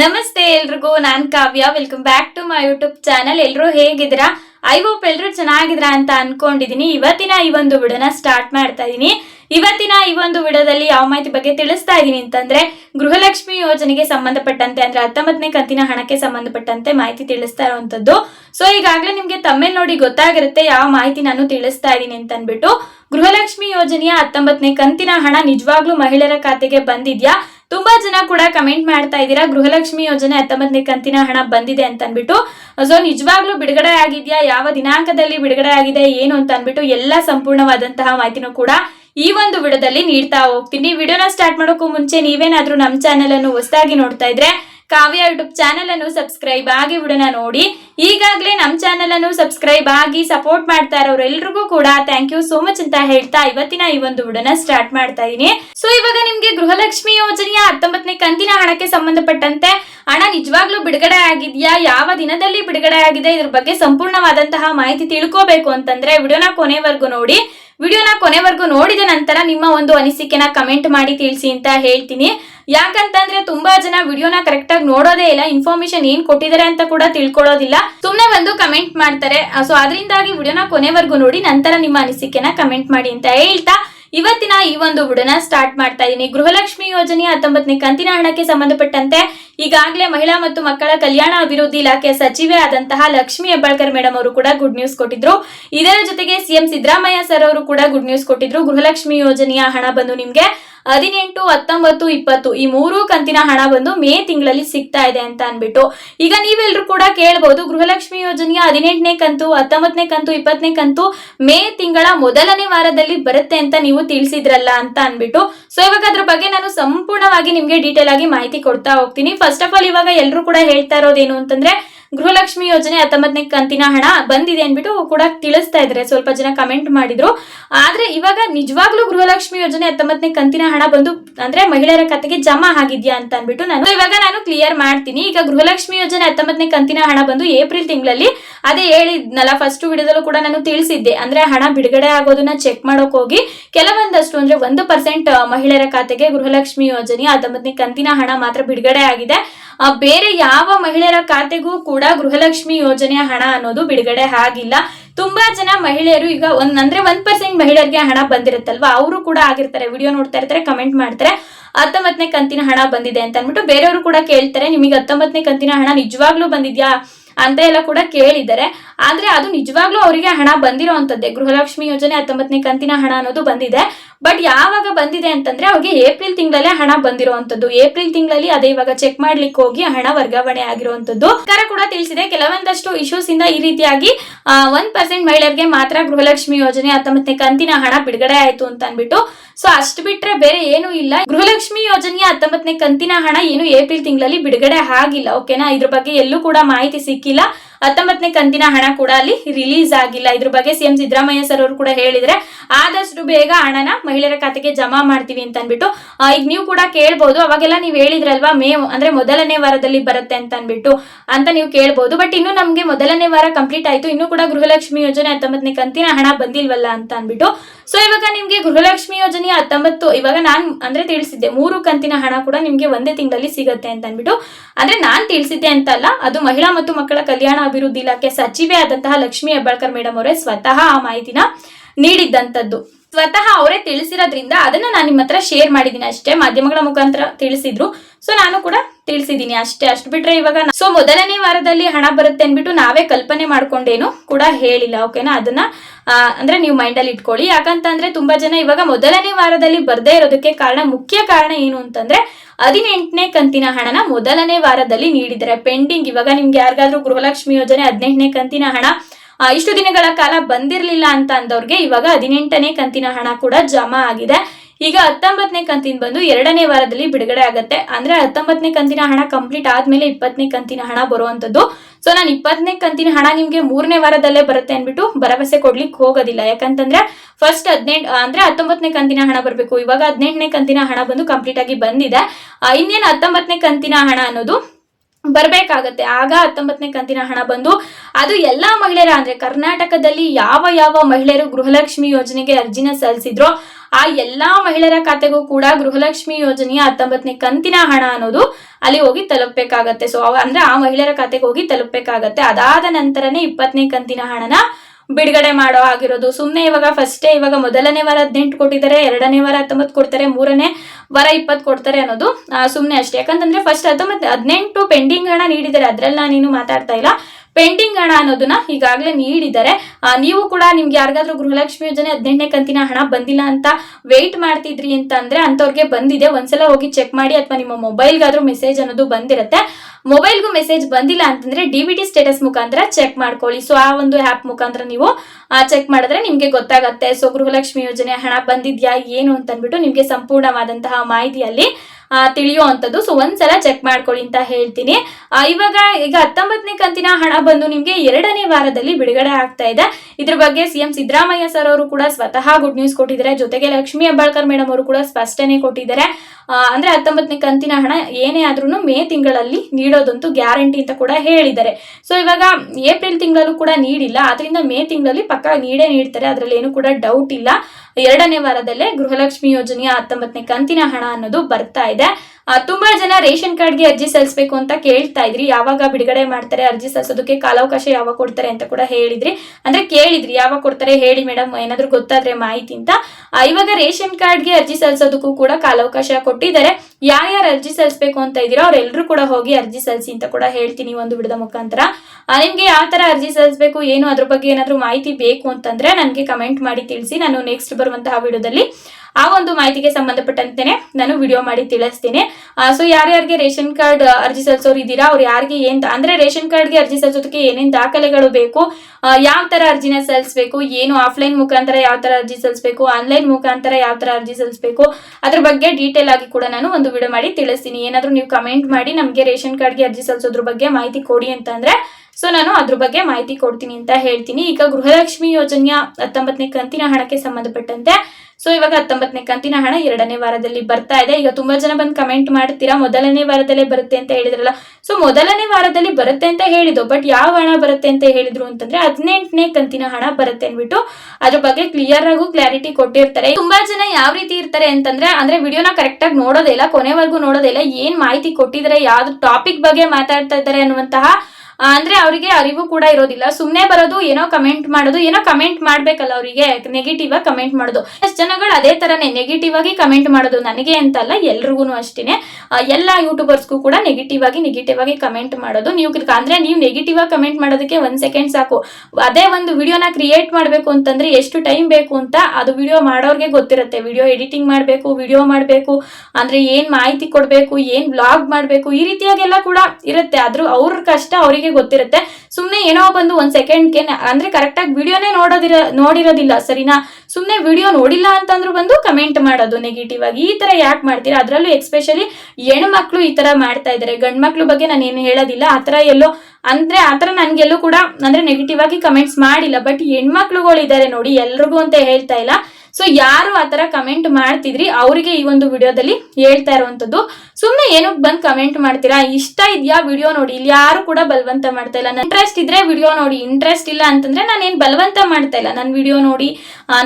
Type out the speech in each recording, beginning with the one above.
ನಮಸ್ತೆ ಎಲ್ರಿಗೂ, ನಾನ್ Kavya. Welcome back to my YouTube channel ಎಲ್ರು ಹೇಗಿದ್ದೀರಾ? ಐ ಹೋಪ್ ಎಲ್ರು ಚೆನ್ನಾಗಿದ್ರಾ ಅಂತ ಅನ್ಕೊಂಡಿದೀನಿ. ಇವತ್ತಿನ ಈ ಒಂದು ವಿಡೋನ ಸ್ಟಾರ್ಟ್ ಮಾಡ್ತಾ ಇದೀನಿ. ಇವತ್ತಿನ ಈ ಒಂದು ವಿಡಿಯೋದಲ್ಲಿ ಯಾವ ಮಾಹಿತಿ ಬಗ್ಗೆ ತಿಳಿಸ್ತಾ ಇದೀನಿ ಅಂತಂದ್ರೆ, ಗೃಹಲಕ್ಷ್ಮಿ ಯೋಜನೆಗೆ ಸಂಬಂಧಪಟ್ಟಂತೆ, ಅಂದ್ರೆ ಹತ್ತೊಂಬತ್ತನೇ ಕಂತಿನ ಹಣಕ್ಕೆ ಸಂಬಂಧಪಟ್ಟಂತೆ ಮಾಹಿತಿ ತಿಳಿಸ್ತಾ ಇರುವಂತದ್ದು ಸೊ ಈಗಾಗಲೇ ನಿಮ್ಗೆ ತಮ್ಮೇಲ್ ನೋಡಿ ಗೊತ್ತಾಗಿರುತ್ತೆ ಯಾವ ಮಾಹಿತಿ ನಾನು ತಿಳಿಸ್ತಾ ಇದ್ದೀನಿ ಅಂತ ಅನ್ಬಿಟ್ಟು ಗೃಹಲಕ್ಷ್ಮಿ ಯೋಜನೆಯ ಹತ್ತೊಂಬತ್ತನೇ ಕಂತಿನ ಹಣ ನಿಜವಾಗ್ಲೂ ಮಹಿಳೆಯರ ಖಾತೆಗೆ ಬಂದಿದ್ಯಾ? ತುಂಬಾ ಜನ ಕೂಡ ಕಮೆಂಟ್ ಮಾಡ್ತಾ ಇದ್ದೀರಾ, ಗೃಹಲಕ್ಷ್ಮಿ ಯೋಜನೆ ಹತ್ತೊಂಬತ್ತನೇ ಕಂತಿನ ಹಣ ಬಂದಿದೆ ಅಂತ ಅನ್ಬಿಟ್ಟು ಸೊ ನಿಜವಾಗ್ಲೂ ಬಿಡುಗಡೆ ಆಗಿದ್ಯಾ ಯಾವ ದಿನಾಂಕದಲ್ಲಿ ಬಿಡುಗಡೆ ಆಗಿದೆ ಏನು ಅಂತ ಅನ್ಬಿಟ್ಟು ಎಲ್ಲ ಸಂಪೂರ್ಣವಾದಂತಹ ಮಾಹಿತಿನೂ ಕೂಡ ಈ ಒಂದು ವಿಡಿಯೋದಲ್ಲಿ ನೀಡ್ತಾ ಹೋಗ್ತೀನಿ. ವಿಡಿಯೋನ ಸ್ಟಾರ್ಟ್ ಮಾಡೋಕ್ಕೂ ಮುಂಚೆ ನೀವೇನಾದ್ರೂ ನಮ್ಮ ಚಾನೆಲ್ ಅನ್ನು ಹೊಸದಾಗಿ ನೋಡ್ತಾ ಇದ್ರೆ ಕಾವ್ಯ ಯೂಟ್ಯೂಬ್ ಚಾನೆಲ್ ಅನ್ನು ಸಬ್ಸ್ಕ್ರೈಬ್ ಆಗಿ ವಿಡಿಯೋನ ನೋಡಿ. ಈಗಾಗಲೇ ನಮ್ಮ ಚಾನೆಲ್ ಅನ್ನು ಸಬ್ಸ್ಕ್ರೈಬ್ ಆಗಿ ಸಪೋರ್ಟ್ ಮಾಡ್ತಾ ಇರೋರೆಲ್ರಿಗೂ ಕೂಡ ಥ್ಯಾಂಕ್ ಯು ಸೋ ಮಚ್ ಅಂತ ಹೇಳ್ತಾ ಇವತ್ತಿನ ಈ ಒಂದು ವಿಡಿಯೋನ ಸ್ಟಾರ್ಟ್ ಮಾಡ್ತಾ ಇದೀನಿ. ಸೊ ಇವಾಗ ನಿಮ್ಗೆ ಗೃಹಲಕ್ಷ್ಮಿ ಯೋಜನೆಯ ಹತ್ತೊಂಬತ್ತನೇ ಕಂತಿನ ಹಣಕ್ಕೆ ಸಂಬಂಧಪಟ್ಟಂತೆ ಹಣ ನಿಜವಾಗ್ಲೂ ಬಿಡುಗಡೆ ಆಗಿದ್ಯಾ? ಯಾವ ದಿನದಲ್ಲಿ ಬಿಡುಗಡೆ ಆಗಿದೆ? ಇದ್ರ ಬಗ್ಗೆ ಸಂಪೂರ್ಣವಾದಂತಹ ಮಾಹಿತಿ ತಿಳ್ಕೋಬೇಕು ಅಂತಂದ್ರೆ ವಿಡಿಯೋನ ಕೊನೆವರೆಗೂ ನೋಡಿ. ವಿಡಿಯೋನ ಕೊನೆವರೆಗೂ ನೋಡಿದ ನಂತರ ನಿಮ್ಮ ಒಂದು ಅನಿಸಿಕೆನ ಕಮೆಂಟ್ ಮಾಡಿ ತಿಳಿಸಿ ಅಂತ ಹೇಳ್ತೀನಿ. ಯಾಕಂತಂದ್ರೆ ತುಂಬಾ ಜನ ವಿಡಿಯೋನ ಕರೆಕ್ಟ್ ಆಗಿ ನೋಡೋದೇ ಇಲ್ಲ ಇನ್ಫಾರ್ಮೇಶನ್ ಏನ್ ಕೊಟ್ಟಿದ್ದಾರೆ ಅಂತ ಕೂಡ ತಿಳ್ಕೊಳ್ಳೋದಿಲ್ಲ. ಸುಮ್ನೆ ಬಂದು ಕಮೆಂಟ್ ಮಾಡ್ತಾರೆ. ಸೊ ಅದರಿಂದಾಗಿ ವಿಡಿಯೋನ ಕೊನೆವರೆಗೂ ನೋಡಿ, ನಂತರ ನಿಮ್ಮ ಅನಿಸಿಕೆನ ಕಮೆಂಟ್ ಮಾಡಿ ಅಂತ ಹೇಳ್ತಾ ಇವತ್ತಿನ ಈ ಒಂದು ವಿಡಿಯೋನ ಸ್ಟಾರ್ಟ್ ಮಾಡ್ತಾ ಇದ್ದೀನಿ ಗೃಹಲಕ್ಷ್ಮಿ ಯೋಜನೆ ಹತ್ತೊಂಬತ್ತನೇ ಕಂತಿನ ಹಣಕ್ಕೆ ಸಂಬಂಧಪಟ್ಟಂತೆ ಈಗಾಗಲೇ ಮಹಿಳಾ ಮತ್ತು ಮಕ್ಕಳ ಕಲ್ಯಾಣ ಅಭಿವೃದ್ಧಿ ಇಲಾಖೆ ಸಚಿವೆ ಆದಂತಹ ಲಕ್ಷ್ಮಿ ಹೆಬ್ಬಾಳ್ಕರ್ ಮೇಡಮ್ ಅವರು ಕೂಡ ಗುಡ್ ನ್ಯೂಸ್ ಕೊಟ್ಟಿದ್ರು. ಇದರ ಜೊತೆಗೆ ಸಿಎಂ ಸಿದ್ದರಾಮಯ್ಯ ಸರ್ ಅವರು ಕೂಡ ಗುಡ್ ನ್ಯೂಸ್ ಕೊಟ್ಟಿದ್ರು. ಗೃಹಲಕ್ಷ್ಮಿ ಯೋಜನೆಯ ಹಣ ಬಂದು ನಿಮ್ಗೆ ಹದಿನೆಂಟು, ಹತ್ತೊಂಬತ್ತು, ಇಪ್ಪತ್ತು ಈ ಮೂರು ಕಂತಿನ ಹಣ ಬಂದು ಮೇ ತಿಂಗಳಲ್ಲಿ ಸಿಗ್ತಾ ಇದೆ ಅಂತ ಅನ್ಬಿಟ್ಟು ಈಗ ನೀವೆಲ್ಲರೂ ಕೂಡ ಕೇಳಬಹುದು ಗೃಹಲಕ್ಷ್ಮಿ ಯೋಜನೆಯ ಹದಿನೆಂಟನೇ ಕಂತು, ಹತ್ತೊಂಬತ್ತನೇ ಕಂತು, ಇಪ್ಪತ್ತನೇ ಕಂತು ಮೇ ತಿಂಗಳ ಮೊದಲನೇ ವಾರದಲ್ಲಿ ಬರುತ್ತೆ ಅಂತ ನೀವು ತಿಳಿಸಿದ್ರಲ್ಲ ಅಂತ ಅನ್ಬಿಟ್ಟು ಸೊ ಇವಾಗ ಅದ್ರ ಬಗ್ಗೆ ನಾನು ಸಂಪೂರ್ಣವಾಗಿ ನಿಮ್ಗೆ ಡೀಟೇಲ್ ಆಗಿ ಮಾಹಿತಿ ಕೊಡ್ತಾ ಹೋಗ್ತೀನಿ. ಫಸ್ಟ್ ಆಫ್ ಆಲ್ ಇವಾಗ ಎಲ್ಲರೂ ಕೂಡ ಹೇಳ್ತಾ ಇರೋದೇನು ಅಂತಂದ್ರೆ ಗೃಹಲಕ್ಷ್ಮಿ ಯೋಜನೆ ಹತ್ತೊಂಬತ್ತನೇ ಕಂತಿನ ಹಣ ಬಂದಿದೆ ಅಂದ್ಬಿಟ್ಟು ಕೂಡ ತಿಳಿಸ್ತಾ ಇದ್ರೆ ಸ್ವಲ್ಪ ಜನ ಕಮೆಂಟ್ ಮಾಡಿದ್ರು. ಆದ್ರೆ ಇವಾಗ ನಿಜವಾಗ್ಲೂ ಗೃಹಲಕ್ಷ್ಮಿ ಯೋಜನೆ ಹತ್ತೊಂಬತ್ತನೇ ಕಂತಿನ ಹಣ ಬಂದು ಅಂದ್ರೆ ಮಹಿಳೆಯರ ಖಾತೆಗೆ ಜಮಾ ಆಗಿದ್ಯಾ ಅಂತ ಅನ್ಬಿಟ್ಟು ನಾನು ಇವಾಗ ನಾನು ಕ್ಲಿಯರ್ ಮಾಡ್ತೀನಿ. ಈಗ ಗೃಹಲಕ್ಷ್ಮಿ ಯೋಜನೆ ಹತ್ತೊಂಬತ್ತನೇ ಕಂತಿನ ಹಣ ಬಂದು ಏಪ್ರಿಲ್ ತಿಂಗಳಲ್ಲಿ ಅದೇ ಹೇಳಿದ್ನಲ್ಲ ಫಸ್ಟ್ ವಿಡಿಯೋದಲ್ಲೂ ಕೂಡ ನಾನು ತಿಳಿಸಿದ್ದೆ. ಅಂದ್ರೆ ಹಣ ಬಿಡುಗಡೆ ಆಗೋದನ್ನ ಚೆಕ್ ಮಾಡೋಕ್ ಹೋಗಿ ಕೆಲವೊಂದಷ್ಟು ಅಂದ್ರೆ ಒಂದು ಪರ್ಸೆಂಟ್ ಮಹಿಳೆಯರ ಖಾತೆಗೆ ಗೃಹಲಕ್ಷ್ಮಿ ಯೋಜನೆ ಹತ್ತೊಂಬತ್ತನೇ ಕಂತಿನ ಹಣ ಮಾತ್ರ ಬಿಡುಗಡೆ ಆಗಿದೆ. ಬೇರೆ ಯಾವ ಮಹಿಳೆಯರ ಖಾತೆಗೂ ಗೃಹಲಕ್ಷ್ಮಿ ಯೋಜನೆಯ ಹಣ ಅನ್ನೋದು ಬಿಡುಗಡೆ ಆಗಿಲ್ಲ. ತುಂಬಾ ಜನ ಮಹಿಳೆಯರು ಈಗ ಒಂದ್, ಅಂದ್ರೆ ಒಂದ್ ಪರ್ಸೆಂಟ್ ಮಹಿಳೆಯರಿಗೆ ಹಣ ಬಂದಿರುತ್ತಲ್ವಾ? ಅವರು ಕೂಡ ಆಗಿರ್ತಾರೆ. ವಿಡಿಯೋ ನೋಡ್ತಾ ಇರ್ತಾರೆ ಕಮೆಂಟ್ ಮಾಡ್ತಾರೆ. ಹತ್ತೊಂಬತ್ತನೇ ಕಂತಿನ ಹಣ ಬಂದಿದೆ ಅಂತ ಅಂದ್ಬಿಟ್ಟು ಬೇರೆಯವರು ಕೂಡ ಕೇಳ್ತಾರೆ, ನಿಮಗೆ ಹತ್ತೊಂಬತ್ತನೇ ಕಂತಿನ ಹಣ ನಿಜವಾಗ್ಲೂ ಬಂದಿದ್ಯಾ ಅಂತ ಎಲ್ಲ ಕೂಡ ಕೇಳಿದ್ದಾರೆ. ಆದ್ರೆ ಅದು ನಿಜವಾಗ್ಲೂ ಅವರಿಗೆ ಹಣ ಬಂದಿರೋ ಅಂತದ್ದೇ ಗೃಹಲಕ್ಷ್ಮಿ ಯೋಜನೆ ಹತ್ತೊಂಬತ್ತನೇ ಕಂತಿನ ಹಣ ಅನ್ನೋದು ಬಂದಿದೆ. ಬಟ್ ಯಾವಾಗ ಬಂದಿದೆ ಅಂತಂದ್ರೆ ಅವ್ರಿಗೆ ಏಪ್ರಿಲ್ ತಿಂಗಳಲ್ಲೇ ಹಣ ಬಂದಿರುವಂತದ್ದು ಏಪ್ರಿಲ್ ತಿಂಗಳಲ್ಲಿ ಅದೇ ಇವಾಗ ಚೆಕ್ ಮಾಡ್ಲಿಕ್ಕೆ ಹೋಗಿ ಹಣ ವರ್ಗಾವಣೆ ಆಗಿರುವಂತದ್ದು ಸರ್ಕಾರ ಕೂಡ ತಿಳಿಸಿದೆ, ಕೆಲವೊಂದಷ್ಟು ಇಶ್ಯೂಸ್ ಇಂದ ಈ ರೀತಿಯಾಗಿ ಒನ್ ಪರ್ಸೆಂಟ್ ಮಹಿಳೆಯರಿಗೆ ಮಾತ್ರ ಗೃಹಲಕ್ಷ್ಮಿ ಯೋಜನೆ ಹತ್ತೊಂಬತ್ತನೇ ಕಂತಿನ ಹಣ ಬಿಡುಗಡೆ ಆಯ್ತು ಅಂತ ಅನ್ಬಿಟ್ಟು ಸೊ ಅಷ್ಟು ಬಿಟ್ರೆ ಬೇರೆ ಏನೂ ಇಲ್ಲ. ಗೃಹಲಕ್ಷ್ಮಿ ಯೋಜನೆಯ ಹತ್ತೊಂಬತ್ತನೇ ಕಂತಿನ ಹಣ ಏನು ಏಪ್ರಿಲ್ ತಿಂಗಳಲ್ಲಿ ಬಿಡುಗಡೆ ಆಗಿಲ್ಲ ಓಕೆನಾ ಇದ್ರ ಬಗ್ಗೆ ಎಲ್ಲೂ ಕೂಡ ಮಾಹಿತಿ ಸಿಕ್ಕಿಲ್ಲ. ಹತ್ತೊಂಬತ್ತನೇ ಕಂತಿನ ಹಣ ಕೂಡ ಅಲ್ಲಿ ರಿಲೀಸ್ ಆಗಿಲ್ಲ. ಇದ್ರ ಬಗ್ಗೆ ಸಿಎಂ ಸಿದ್ದರಾಮಯ್ಯ ಸರ್ ಅವರು ಕೂಡ ಹೇಳಿದ್ರೆ, ಆದಷ್ಟು ಬೇಗ ಹಣನ ಮಹಿಳೆಯರ ಖಾತೆಗೆ ಜಮಾ ಮಾಡ್ತೀವಿ ಅಂತ ಅನ್ಬಿಟ್ಟು ಈಗ ನೀವು ಕೂಡ ಕೇಳ್ಬೋದು. ಅವಾಗೆಲ್ಲ ನೀವು ಹೇಳಿದ್ರಲ್ವಾ, ಮೇ, ಅಂದ್ರೆ ಮೊದಲನೇ ವಾರದಲ್ಲಿ ಬರುತ್ತೆ ಅಂತ ಅನ್ಬಿಟ್ಟು ಅಂತ ನೀವು ಕೇಳ್ಬೋದು. ಬಟ್ ಇನ್ನು ನಮ್ಗೆ ಮೊದಲನೇ ವಾರ ಕಂಪ್ಲೀಟ್ ಆಯ್ತು. ಇನ್ನು ಕೂಡ ಗೃಹಲಕ್ಷ್ಮಿ ಯೋಜನೆ ಹತ್ತೊಂಬತ್ತನೇ ಕಂತಿನ ಹಣ ಬಂದಿಲ್ವಲ್ಲ ಅಂತ ಅನ್ಬಿಟ್ಟು ಸೊ ಇವಾಗ ನಿಮ್ಗೆ ಗೃಹಲಕ್ಷ್ಮಿ ಯೋಜನೆಯ ಹತ್ತೊಂಬತ್ತು, ಇವಾಗ ನಾನ್ ಅಂದ್ರೆ ತಿಳಿಸಿದ್ದೆ, ಮೂರು ಕಂತಿನ ಹಣ ಕೂಡ ನಿಮ್ಗೆ ಒಂದೇ ತಿಂಗಳಲ್ಲಿ ಸಿಗತ್ತೆ ಅಂತ ಅಂದ್ಬಿಟ್ಟು. ಅಂದ್ರೆ ನಾನ್ ತಿಳಿಸಿದ್ದೆ ಅಂತಲ್ಲ ಅದು ಮಹಿಳಾ ಮತ್ತು ಮಕ್ಕಳ ಕಲ್ಯಾಣ ಅಭಿವೃದ್ಧಿ ಇಲಾಖೆ ಸಚಿವೆ ಆದಂತಹ ಲಕ್ಷ್ಮಿ ಹೆಬ್ಬಾಳ್ಕರ್ ಮೇಡಮ್ ಅವರೇ ಸ್ವತಃ ಆ ಮಾಹಿತಿನ ನೀಡಿದ್ದಂಥದ್ದು ಸ್ವತಃ ಅವರೇ ತಿಳಿಸಿರೋದ್ರಿಂದ ಅದನ್ನ ನಾನು ನಿಮ್ಮ ಹತ್ರ ಶೇರ್ ಮಾಡಿದ್ದೀನಿ ಅಷ್ಟೇ, ಮಾಧ್ಯಮಗಳ ಮುಖಾಂತರ ತಿಳಿಸಿದ್ರು. ಸೊ ನಾನು ಕೂಡ ತಿಳಿಸಿದ್ದೀನಿ ಅಷ್ಟೇ, ಅಷ್ಟು ಬಿಟ್ರೆ ಇವಾಗ ಸೊ ಮೊದಲನೇ ವಾರದಲ್ಲಿ ಹಣ ಬರುತ್ತೆ ಅನ್ಬಿಟ್ಟು ನಾವೇ ಕಲ್ಪನೆ ಮಾಡ್ಕೊಂಡೇನು ಕೂಡ ಹೇಳಿಲ್ಲ ಓಕೆನಾ ಅದನ್ನ ಅಂದ್ರೆ ನೀವು ಮೈಂಡ್ ಅಲ್ಲಿ ಇಟ್ಕೊಳ್ಳಿ. ಯಾಕಂತಂದ್ರೆ ತುಂಬಾ ಜನ ಇವಾಗ ಮೊದಲನೇ ವಾರದಲ್ಲಿ ಬರ್ದೇ ಇರೋದಕ್ಕೆ ಕಾರಣ, ಮುಖ್ಯ ಕಾರಣ ಏನು ಅಂತಂದ್ರೆ ಹದಿನೆಂಟನೇ ಕಂತಿನ ಹಣನ ಮೊದಲನೇ ವಾರದಲ್ಲಿ ನೀಡಿದರೆ. ಪೆಂಡಿಂಗ್ ಇವಾಗ ನಿಮ್ಗೆ ಯಾರಿಗಾದ್ರೂ ಗೃಹಲಕ್ಷ್ಮಿ ಯೋಜನೆ ಹದಿನೆಂಟನೇ ಕಂತಿನ ಹಣ ಇಷ್ಟು ದಿನಗಳ ಕಾಲ ಬಂದಿರಲಿಲ್ಲ ಅಂತ ಅಂದವ್ರಿಗೆ ಇವಾಗ ಹದಿನೆಂಟನೇ ಕಂತಿನ ಹಣ ಕೂಡ ಜಮಾ ಆಗಿದೆ. ಈಗ ಹತ್ತೊಂಬತ್ತನೇ ಕಂತಿನ ಬಂದು ಎರಡನೇ ವಾರದಲ್ಲಿ ಬಿಡುಗಡೆ ಆಗುತ್ತೆ. ಅಂದ್ರೆ ಹತ್ತೊಂಬತ್ತನೇ ಕಂತಿನ ಹಣ ಕಂಪ್ಲೀಟ್ ಆದ್ಮೇಲೆ ಇಪ್ಪತ್ತನೇ ಕಂತಿನ ಹಣ ಬರುವಂತದ್ದು. ಸೊ ನಾನು ಇಪ್ಪತ್ತನೇ ಕಂತಿನ ಹಣ ನಿಮ್ಗೆ ಮೂರನೇ ವಾರದಲ್ಲೇ ಬರುತ್ತೆ ಅನ್ಬಿಟ್ಟು ಭರವಸೆ ಕೊಡ್ಲಿಕ್ಕೆ ಹೋಗೋದಿಲ್ಲ. ಯಾಕಂತಂದ್ರೆ ಫಸ್ಟ್ ಹದಿನೆಂಟು, ಅಂದ್ರೆ ಹತ್ತೊಂಬತ್ತನೇ ಕಂತಿನ ಹಣ ಬರಬೇಕು. ಇವಾಗ ಹದಿನೆಂಟನೇ ಕಂತಿನ ಹಣ ಬಂದು ಕಂಪ್ಲೀಟ್ ಆಗಿ ಬಂದಿದೆ. ಇನ್ನೇನು ಹತ್ತೊಂಬತ್ತನೇ ಕಂತಿನ ಹಣ ಅನ್ನೋದು ಬರ್ಬೇಕಾಗತ್ತೆ. ಆಗ ಹತ್ತೊಂಬತ್ತನೇ ಕಂತಿನ ಹಣ ಬಂದು ಅದು ಎಲ್ಲ ಮಹಿಳೆಯರ ಅಂದ್ರೆ ಕರ್ನಾಟಕದಲ್ಲಿ ಯಾವ ಯಾವ ಮಹಿಳೆಯರು ಗೃಹಲಕ್ಷ್ಮಿ ಯೋಜನೆಗೆ ಅರ್ಜಿನ ಸಲ್ಲಿಸಿದ್ರೋ ಆ ಎಲ್ಲಾ ಮಹಿಳೆಯರ ಖಾತೆಗೂ ಕೂಡ ಗೃಹಲಕ್ಷ್ಮಿ ಯೋಜನೆಯ ಹತ್ತೊಂಬತ್ತನೇ ಕಂತಿನ ಹಣ ಅನ್ನೋದು ಅಲ್ಲಿ ಹೋಗಿ ತಲುಪಬೇಕಾಗತ್ತೆ. ಸೊ ಅಂದ್ರೆ ಆ ಮಹಿಳೆಯರ ಖಾತೆಗೆ ಹೋಗಿ ತಲುಪಬೇಕಾಗತ್ತೆ. ಅದಾದ ನಂತರನೇ ಇಪ್ಪತ್ತನೇ ಕಂತಿನ ಹಣನ ಬಿಡುಗಡೆ ಮಾಡೋ ಆಗಿರೋದು ಸುಮ್ಮನೆ ಇವಾಗ ಫಸ್ಟೇ ಇವಾಗ ಮೊದಲನೇ ವಾರ ಹದಿನೆಂಟು ಕೊಟ್ಟಿದ್ದಾರೆ, ಎರಡನೇ ವಾರ ಹತ್ತೊಂಬತ್ತು ಕೊಡ್ತಾರೆ, ಮೂರನೇ ವಾರ ಇಪ್ಪತ್ತು ಕೊಡ್ತಾರೆ ಅನ್ನೋದು ಸುಮ್ಮನೆ ಅಷ್ಟೇ. ಯಾಕಂತಂದ್ರೆ ಫಸ್ಟ್ ಹತ್ತೊಂಬತ್ತು ಹದಿನೆಂಟು ಪೆಂಡಿಂಗ್ ಹಣ ನೀಡಿದ್ದಾರೆ. ಅದ್ರಲ್ಲಿ ನಾನೇನು ಮಾತಾಡ್ತಾ ಇಲ್ಲ. ಪೆಂಡಿಂಗ್ ಹಣ ಅನ್ನೋದನ್ನ ಈಗಾಗಲೇ ನೀಡಿದ್ದಾರೆ. ನೀವು ಕೂಡ ನಿಮ್ಗೆ ಯಾರಿಗಾದ್ರೂ ಗೃಹಲಕ್ಷ್ಮಿ ಯೋಜನೆ ಹದಿನೆಂಟನೇ ಕಂತಿನ ಹಣ ಬಂದಿಲ್ಲ ಅಂತ ವೆಯ್ಟ್ ಮಾಡ್ತಿದ್ರಿ ಅಂತ ಅಂದ್ರೆ ಅಂತವ್ರಿಗೆ ಬಂದಿದೆ. ಒಂದ್ಸಲ ಹೋಗಿ ಚೆಕ್ ಮಾಡಿ ಅಥವಾ ನಿಮ್ಮ ಮೊಬೈಲ್ಗಾದ್ರೂ ಮೆಸೇಜ್ ಅನ್ನೋದು ಬಂದಿರುತ್ತೆ. ಮೊಬೈಲ್ಗೂ ಮೆಸೇಜ್ ಬಂದಿಲ್ಲ ಅಂತಂದ್ರೆ ಡಿ ಬಿ ಟಿ ಸ್ಟೇಟಸ್ ಮುಖಾಂತರ ಚೆಕ್ ಮಾಡ್ಕೊಳ್ಳಿ. ಸೊ ಆ ಒಂದು ಆ್ಯಪ್ ಮುಖಾಂತರ ನೀವು ಚೆಕ್ ಮಾಡಿದ್ರೆ ನಿಮ್ಗೆ ಗೊತ್ತಾಗತ್ತೆ. ಸೊ ಗೃಹಲಕ್ಷ್ಮಿ ಯೋಜನೆ ಹಣ ಬಂದಿದ್ಯಾ, ಏನು ಅಂತ ಅಂದ್ಬಿಟ್ಟು ನಿಮ್ಗೆ ಸಂಪೂರ್ಣವಾದಂತಹ ಮಾಹಿತಿ ಅಲ್ಲಿ ಆ, ತಿಳಿಯುವಂಥದ್ದು. ಸೊ ಒಂದ್ಸಲ ಚೆಕ್ ಮಾಡ್ಕೊಳ್ಳಿ ಅಂತ ಹೇಳ್ತೀನಿ. ಇವಾಗ ಈಗ ಹತ್ತೊಂಬತ್ತನೇ ಕಂತಿನ ಹಣ ಬಂದು ನಿಮ್ಗೆ ಎರಡನೇ ವಾರದಲ್ಲಿ ಬಿಡುಗಡೆ ಆಗ್ತಾ ಇದೆ. ಇದ್ರ ಬಗ್ಗೆ ಸಿಎಂ ಸಿದ್ದರಾಮಯ್ಯ ಸರ್ ಅವರು ಕೂಡ ಸ್ವತಃ ಗುಡ್ ನ್ಯೂಸ್ ಕೊಟ್ಟಿದ್ದಾರೆ. ಜೊತೆಗೆ ಲಕ್ಷ್ಮಿ ಹೆಬ್ಬಾಳ್ಕರ್ ಮೇಡಮ್ ಅವರು ಕೂಡ ಸ್ಪಷ್ಟನೆ ಕೊಟ್ಟಿದ್ದಾರೆ. ಅಂದ್ರೆ ಹತ್ತೊಂಬತ್ತನೇ ಕಂತಿನ ಹಣ ಏನೇ ಆದ್ರೂ ಮೇ ತಿಂಗಳಲ್ಲಿ ನೀಡೋದಂತೂ ಗ್ಯಾರಂಟಿ ಅಂತ ಕೂಡ ಹೇಳಿದ್ದಾರೆ. ಸೊ ಇವಾಗ ಏಪ್ರಿಲ್ ತಿಂಗಳಲ್ಲೂ ಕೂಡ ನೀಡಿಲ್ಲ. ಆದ್ರಿಂದ ಮೇ ತಿಂಗಳಲ್ಲಿ ಪಕ್ಕ ನೀಡೇ ನೀಡ್ತಾರೆ. ಅದರಲ್ಲಿ ಏನು ಕೂಡ ಡೌಟ್ ಇಲ್ಲ. ಎರಡನೇ ವಾರದಲ್ಲೇ ಗೃಹಲಕ್ಷ್ಮಿ ಯೋಜನೆಯ ಹತ್ತೊಂಬತ್ತನೇ ಕಂತಿನ ಹಣ ಅನ್ನೋದು ಬರ್ತಾ ಆ, ತುಂಬಾ ಜನ ರೇಷನ್ ಕಾರ್ಡ್ಗೆ ಅರ್ಜಿ ಸಲ್ಲಿಸಬೇಕು ಅಂತ ಕೇಳ್ತಾ ಇದ್ರಿ. ಯಾವಾಗ ಬಿಡುಗಡೆ ಮಾಡ್ತಾರೆ ಅರ್ಜಿ ಸಲ್ಲಿಸೋದಕ್ಕೆ ಕಾಲಾವಕಾಶ ಯಾವಾಗ ಕೊಡ್ತಾರೆ ಅಂತ ಕೂಡ ಹೇಳಿದ್ರಿ. ಅಂದ್ರೆ ಕೇಳಿದ್ರಿ ಯಾವಾಗ ಕೊಡ್ತಾರೆ ಹೇಳಿ ಮೇಡಮ್ ಏನಾದ್ರು ಗೊತ್ತಾದ್ರೆ ಮಾಹಿತಿ ಅಂತ. ಇವಾಗ ರೇಷನ್ ಕಾರ್ಡ್ಗೆ ಅರ್ಜಿ ಸಲ್ಲಿಸೋದಕ್ಕೂ ಕೂಡ ಕಾಲಾವಕಾಶ ಕೊಟ್ಟಿದ್ದಾರೆ. ಯಾರ್ಯಾರು ಅರ್ಜಿ ಸಲ್ಲಿಸಬೇಕು ಅಂತ ಇದೀರೋ ಅವ್ರೆಲ್ರೂ ಕೂಡ ಹೋಗಿ ಅರ್ಜಿ ಸಲ್ಲಿಸಿ ಅಂತ ಕೂಡ ಹೇಳ್ತೀನಿ ಒಂದು ವಿಡದ ಮುಖಾಂತರ. ನಿಮ್ಗೆ ಯಾವ ತರ ಅರ್ಜಿ ಸಲ್ಲಿಸಬೇಕು ಏನು ಅದ್ರ ಬಗ್ಗೆ ಏನಾದ್ರು ಮಾಹಿತಿ ಬೇಕು ಅಂತಂದ್ರೆ ನನಗೆ ಕಮೆಂಟ್ ಮಾಡಿ ತಿಳಿಸಿ. ನಾನು ನೆಕ್ಸ್ಟ್ ಬರುವಂತಹ ವಿಡಿಯೋದಲ್ಲಿ ಆ ಒಂದು ಮಾಹಿತಿಗೆ ಸಂಬಂಧಪಟ್ಟಂತೆ ನಾನು ವಿಡಿಯೋ ಮಾಡಿ ತಿಳಿಸ್ತೀನಿ. ಸೊ ಯಾರ್ಯಾರಿಗೆ ರೇಷನ್ ಕಾರ್ಡ್ ಅರ್ಜಿ ಸಲ್ಲಿಸೋರು ಇದ್ದೀರಾ, ಅವ್ರು ಯಾರಿಗೆ ಏನ್ ಅಂದ್ರೆ ರೇಷನ್ ಕಾರ್ಡ್ಗೆ ಅರ್ಜಿ ಸಲ್ಲಿಸೋದಕ್ಕೆ ಏನೇನ್ ದಾಖಲೆಗಳು ಬೇಕು ಯಾವ ತರ ಅರ್ಜಿನ ಸಲ್ಲಿಸಬೇಕು, ಏನು ಆಫ್ಲೈನ್ ಮುಖಾಂತರ ಯಾವ ತರ ಅರ್ಜಿ ಸಲ್ಲಿಸಬೇಕು ಆನ್ಲೈನ್ ಮುಖಾಂತರ ಯಾವ ತರ ಅರ್ಜಿ ಸಲ್ಲಿಸಬೇಕು, ಅದ್ರ ಬಗ್ಗೆ ಡೀಟೇಲ್ ಆಗಿ ಕೂಡ ನಾನು ಒಂದು ವಿಡಿಯೋ ಮಾಡಿ ತಿಳಿಸ್ತೀನಿ. ಏನಾದ್ರೂ ನೀವು ಕಮೆಂಟ್ ಮಾಡಿ ನಮಗೆ ರೇಷನ್ ಕಾರ್ಡ್ಗೆ ಅರ್ಜಿ ಸಲ್ಲಿಸೋದ್ರ ಬಗ್ಗೆ ಮಾಹಿತಿ ಕೊಡಿ ಅಂತಂದ್ರೆ ಸೊ ನಾನು ಅದ್ರ ಬಗ್ಗೆ ಮಾಹಿತಿ ಕೊಡ್ತೀನಿ ಅಂತ ಹೇಳ್ತೀನಿ. ಈಗ ಗೃಹಲಕ್ಷ್ಮಿ ಯೋಜನೆಯ ಹತ್ತೊಂಬತ್ತನೇ ಕಂತಿನ ಹಣಕ್ಕೆ ಸಂಬಂಧಪಟ್ಟಂತೆ ಸೊ ಇವಾಗ ಹತ್ತೊಂಬತ್ತನೇ ಕಂತಿನ ಹಣ ಎರಡನೇ ವಾರದಲ್ಲಿ ಬರ್ತಾ ಇದೆ. ಈಗ ತುಂಬಾ ಜನ ಬಂದು ಕಮೆಂಟ್ ಮಾಡ್ತೀರಾ? ಮೊದಲನೇ ವಾರದಲ್ಲೇ ಬರುತ್ತೆ ಅಂತ ಹೇಳಿದ್ರಲ್ಲ. ಸೊ ಮೊದಲನೇ ವಾರದಲ್ಲಿ ಬರುತ್ತೆ ಅಂತ ಹೇಳಿದ್ರು ಬಟ್ ಯಾವ ಹಣ ಬರುತ್ತೆ ಅಂತ ಹೇಳಿದ್ರು ಅಂತಂದ್ರೆ ಹದಿನೆಂಟನೇ ಕಂತಿನ ಹಣ ಬರುತ್ತೆ ಅಂದ್ಬಿಟ್ಟು ಅದ್ರ ಬಗ್ಗೆ ಕ್ಲಿಯರ್ ಆಗು ಕ್ಲಾರಿಟಿ ಕೊಟ್ಟಿರ್ತಾರೆ. ತುಂಬಾ ಜನ ಯಾವ ರೀತಿ ಇರ್ತಾರೆ ಅಂತಂದ್ರೆ, ಅಂದ್ರೆ ವಿಡಿಯೋನ ಕರೆಕ್ಟ್ ಆಗಿ ನೋಡೋದೇ ಇಲ್ಲ, ಕೊನೆವರೆಗೂ ನೋಡೋದೇ ಇಲ್ಲ, ಏನ್ ಮಾಹಿತಿ ಕೊಟ್ಟಿದ್ರೆ ಯಾವ್ದು ಟಾಪಿಕ್ ಬಗ್ಗೆ ಮಾತಾಡ್ತಾ ಇದ್ದಾರೆ ಅನ್ನುವಂತಹ ಅಂದ್ರೆ ಅವರಿಗೆ ಅರಿವು ಕೂಡ ಇರೋದಿಲ್ಲ. ಸುಮ್ಮನೆ ಬರೋದು, ಏನೋ ಕಮೆಂಟ್ ಮಾಡೋದು, ಏನೋ ಕಮೆಂಟ್ ಮಾಡ್ಬೇಕಲ್ಲ ಅವರಿಗೆ ನೆಗೆಟಿವ್ ಆಗಿ ಕಮೆಂಟ್ ಮಾಡೋದು. ಎಷ್ಟು ಜನಗಳು ಅದೇ ತರನೇ ನೆಗೆಟಿವ್ ಆಗಿ ಕಮೆಂಟ್ ಮಾಡೋದು ನನಗೆ ಅಂತಲ್ಲ ಎಲ್ರಿಗೂ ಅಷ್ಟೇನೆ. ಎಲ್ಲ ಯೂಟ್ಯೂಬರ್ಸ್ಗೂ ಕೂಡ ನೆಗೆಟಿವ್ ಆಗಿ ನೆಗೆಟಿವ್ ಆಗಿ ಕಮೆಂಟ್ ಮಾಡೋದು ನೀವು ಅಂದ್ರೆ ನೀವು ನೆಗೆಟಿವ್ ಆಗಿ ಕಮೆಂಟ್ ಮಾಡೋದಕ್ಕೆ ಒಂದ್ ಸೆಕೆಂಡ್ ಸಾಕು. ಅದೇ ಒಂದು ವಿಡಿಯೋನ ಕ್ರಿಯೇಟ್ ಮಾಡಬೇಕು ಅಂತಂದ್ರೆ ಎಷ್ಟು ಟೈಮ್ ಬೇಕು ಅಂತ ಅದು ವಿಡಿಯೋ ಮಾಡೋರ್ಗೆ ಗೊತ್ತಿರುತ್ತೆ. ವಿಡಿಯೋ ಎಡಿಟಿಂಗ್ ಮಾಡಬೇಕು ವಿಡಿಯೋ ಮಾಡಬೇಕು, ಅಂದ್ರೆ ಏನ್ ಮಾಹಿತಿ ಕೊಡಬೇಕು, ಏನ್ ಬ್ಲಾಗ್ ಮಾಡಬೇಕು, ಈ ರೀತಿಯಾಗೆಲ್ಲ ಕೂಡ ಇರುತ್ತೆ. ಆದ್ರೂ ಅವ್ರ ಕಷ್ಟ, ಅವರಿಗೆ ಗೊತ್ತಿರುತ್ತೆ. ಸುಮ್ನೆ ಏನೋ ಬಂದು ಒಂದ್ ಸೆಕೆಂಡ್ಗೆ ಅಂದ್ರೆ ಕರೆಕ್ಟ್ ಆಗಿ ವಿಡಿಯೋನೇ ನೋಡೋದಿರ, ನೋಡಿರೋದಿಲ್ಲ, ಸರಿನಾ? ಸುಮ್ನೆ ವಿಡಿಯೋ ನೋಡಿಲ್ಲ ಅಂತಂದ್ರು ಬಂದು ಕಮೆಂಟ್ ಮಾಡೋದು ನೆಗೆಟಿವ್ ಆಗಿ. ಈ ತರ ಯಾಕೆ ಮಾಡ್ತೀರಾ? ಅದ್ರಲ್ಲೂ ಎಕ್ಸ್ಪೆಷಲಿ ಹೆಣ್ಮಕ್ಳು ಈ ತರ ಮಾಡ್ತಾ ಇದಾರೆ. ಗಂಡ್ ಮಕ್ಳು ಬಗ್ಗೆ ನಾನು ಏನು ಹೇಳೋದಿಲ್ಲ. ಆತರ ಎಲ್ಲೋ, ಅಂದ್ರೆ ಆತರ ನನ್ಗೆಲ್ಲೂ ಕೂಡ, ಅಂದ್ರೆ ನೆಗೆಟಿವ್ ಆಗಿ ಕಮೆಂಟ್ಸ್ ಮಾಡಿಲ್ಲ. ಬಟ್ ಹೆಣ್ಮಕ್ಳುಗಳು ಇದಾರೆ ನೋಡಿ, ಎಲ್ರಿಗೂ ಅಂತ ಹೇಳ್ತಾ ಇಲ್ಲ. ಸೊ ಯಾರು ಆ ತರ ಕಮೆಂಟ್ ಮಾಡ್ತಿದ್ರಿ, ಅವರಿಗೆ ಈ ಒಂದು ವಿಡಿಯೋದಲ್ಲಿ ಹೇಳ್ತಾ ಇರುವಂತದ್ದು ಸುಮ್ನೆ ಏನಕ್ಕೆ ಬಂದ್ ಕಮೆಂಟ್ ಮಾಡ್ತೀರಾ? ಇಷ್ಟ ಇದೆಯಾ ವಿಡಿಯೋ ನೋಡಿ? ಇಲ್ಲಿ ಯಾರು ಕೂಡ ಬಲವಂತ ಮಾಡ್ತಾ ಇಲ್ಲ. ಇಂಟ್ರೆಸ್ಟ್ ಇದ್ರೆ ವಿಡಿಯೋ ನೋಡಿ. ಇಂಟ್ರೆಸ್ಟ್ ಇಲ್ಲ ಅಂತಂದ್ರೆ ನಾನು ಏನ್ ಬಲವಂತ ಮಾಡ್ತಾ ಇಲ್ಲ. ನನ್ ವಿಡಿಯೋ ನೋಡಿ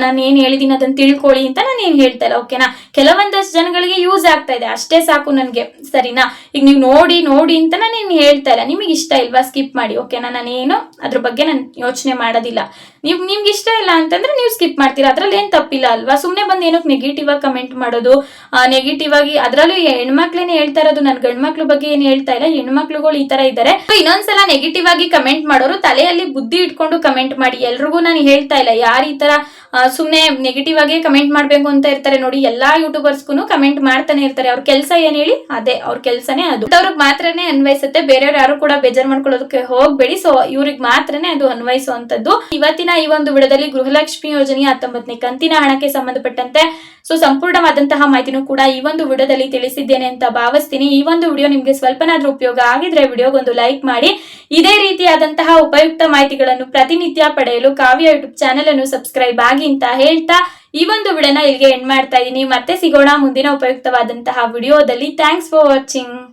ನಾನು ಏನ್ ಹೇಳಿದೀನಿ ಅದನ್ನ ತಿಳ್ಕೊಳ್ಳಿ ಅಂತ ನಾನು ಏನ್ ಹೇಳ್ತಾ ಇಲ್ಲ. ಓಕೆನಾ ಕೆಲವೊಂದಷ್ಟು ಜನಗಳಿಗೆ ಯೂಸ್ ಆಗ್ತಾ ಇದೆ. ಅಷ್ಟೇ ಸಾಕು ನನ್ಗೆ. ಸರಿನಾ? ಈಗ ನೀವು ನೋಡಿ ನೋಡಿ ಅಂತ ನಾನು ಏನ್ ಹೇಳ್ತಾ ಇಲ್ಲ. ನಿಮಗೆ ಇಷ್ಟ ಇಲ್ವಾ? ಸ್ಕಿಪ್ ಮಾಡಿ. ಓಕೆನಾ ನಾನೇನು ಅದ್ರ ಬಗ್ಗೆ ನಾನು ಯೋಚನೆ ಮಾಡೋದಿಲ್ಲ. ನೀವು, ನಿಮ್ಗೆ ಇಷ್ಟ ಇಲ್ಲ ಅಂತಂದ್ರೆ ನೀವು ಸ್ಕಿಪ್ ಮಾಡ್ತೀರಾ? ಅದ್ರಲ್ಲಿ ಏನ್ ತಪ್ಪಿಲ್ಲ. ಅಲ್ವಾ? ಸುಮ್ನೆ ಬಂದು ಏನಕ್ಕೆ ನೆಗೆಟಿವ್ ಆಗಿ ಕಮೆಂಟ್ ಮಾಡೋದು ನೆಗೆಟಿವ್ ಆಗಿ ಅದ್ರಲ್ಲೂ ಹೆಣ್ಮಕ್ಳೇನೆ ಹೇಳ್ತಾ ಇರೋದು ನನ್ನ ಗಂಡ್ಮಕ್ಳ ಬಗ್ಗೆ ಏನ್ ಹೇಳ್ತಾ ಇಲ್ಲ, ಹೆಣ್ಮಕ್ಳುಗಳು ಈ ತರ ಇದ್ದಾರೆ ಇನ್ನೊಂದ್ಸಲ ನೆಗೆಟಿವ್ ಆಗಿ ಕಮೆಂಟ್ ಮಾಡೋರು, ತಲೆಯಲ್ಲಿ ಬುದ್ಧಿ ಇಟ್ಕೊಂಡು ಕಮೆಂಟ್ ಮಾಡಿ. ಎಲ್ರಿಗೂ ನಾನು ಹೇಳ್ತಾ ಇಲ್ಲ, ಯಾರು ಈ ತರ ಸುಮ್ಮನೆ ನೆಗೆಟಿವ್ ಆಗಿ ಕಮೆಂಟ್ ಮಾಡ್ಬೇಕು ಅಂತ ಇರ್ತಾರೆ ನೋಡಿ, ಎಲ್ಲಾ ಯೂಟ್ಯೂಬರ್ಸ್ಗೂ ಕಮೆಂಟ್ ಮಾಡ್ತಾನೆ ಇರ್ತಾರೆ. ಅವ್ರ ಕೆಲಸ ಏನ್ ಹೇಳಿ? ಅದೇ, ಅವ್ರ ಕೆಲಸನೇ ಅದು. ಅವ್ರಿಗೆ ಮಾತ್ರನೇ ಅನ್ವಯಿಸುತ್ತೆ, ಬೇರೆಯವ್ರು ಯಾರು ಕೂಡ ಬೇಜಾರ್ ಮಾಡ್ಕೊಳ್ಳೋದಕ್ಕೆ ಹೋಗ್ಬೇಡಿ. ಸೊ ಇವ್ರಿಗೆ ಮಾತ್ರನೇ ಅದು ಅನ್ವಯಿಸುವಂತದ್ದು ಇವತ್ತಿನ ಈ ಒಂದು ವಿಡದಲ್ಲಿ ಗೃಹಲಕ್ಷ್ಮಿ ಯೋಜನೆಯ ಹತ್ತೊಂಬತ್ತನೇ ಕಂತಿನ ಹಣಕ್ಕೆ ಸಂಬಂಧಪಟ್ಟಂತೆ. ಸೊ ಸಂಪೂರ್ಣವಾದಂತಹ ಮಾಹಿತಿನೂ ಕೂಡ ಈ ಒಂದು ವಿಡಿಯೋದಲ್ಲಿ ತಿಳಿಸಿದ್ದೇನೆ ಅಂತ ಭಾವಿಸ್ತೀನಿ. ಈ ಒಂದು ವಿಡಿಯೋ ನಿಮ್ಗೆ ಸ್ವಲ್ಪನಾದ್ರೂ ಉಪಯೋಗ ಆಗಿದ್ರೆ ವಿಡಿಯೋಗೊಂದು ಲೈಕ್ ಮಾಡಿ. ಇದೇ ರೀತಿಯಾದಂತಹ ಉಪಯುಕ್ತ ಮಾಹಿತಿಗಳನ್ನು ಪ್ರತಿನಿತ್ಯ ಪಡೆಯಲು ಕಾವ್ಯ ಯೂಟ್ಯೂಬ್ ಚಾನೆಲ್ ಅನ್ನು ಸಬ್ಸ್ಕ್ರೈಬ್ ಆಗಿ ಅಂತ ಹೇಳ್ತಾ ಈ ಒಂದು ವಿಡಿಯೋನ ಇಲ್ಲಿಗೆ ಎಂಡ್ ಮಾಡ್ತಾ ಇದ್ದೀನಿ. ಮತ್ತೆ ಸಿಗೋಣ ಮುಂದಿನ ಉಪಯುಕ್ತವಾದಂತಹ ವಿಡಿಯೋದಲ್ಲಿ. Thanks for watching